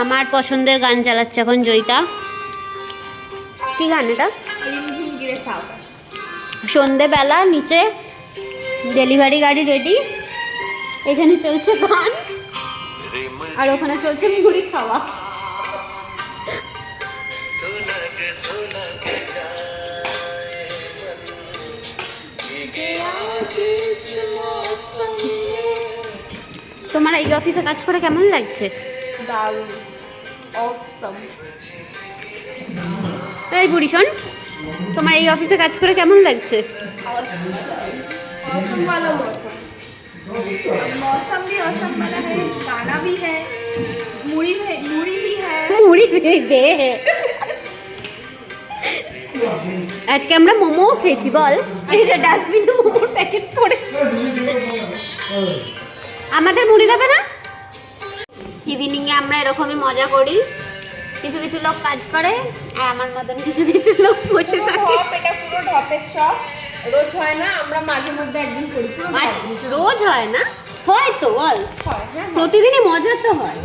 আমার পছন্দের গান চালাচ্ছে এখন জয়িতা। কি গান এটা? সন্ধেবেলা নিচে ডেলিভারি গাড়ি রেডি এখানে চলছে গান। আর ওখানে চলছে মুড়ি খাওয়া। তোমার এই অফিসে কাজ করে কেমন লাগছে? দারুণ অসম এই বুড়ি শোন তোমার এই অফিসে কাজ করে কেমন লাগছে मौसम वाला मौसम मौसम भी औसम वाला है गाना भी है मूड़ी भी मूड़ी भी है মুড়ি দে আজকে আমরা মোমো খেয়েছি বল এই যে ডাস্টবিনে মোমোর প্যাকেট পড়ে আমাদের মুড়ি দেবে না ইভিনিংয়ে আমরা এরকমই মজা করি। কিছু কিছু লোক কাজ করে আর আমার মতন কিছু কিছু লোক বসে থাকে। এটা পুরো ঢপের চপ রোজ হয় না আমরা মাঝে মধ্যে একদিন করি। ঢপ। রোজ হয় না? হয় তো বল। হ্যাঁ। প্রতিদিনই মজা তো হয়।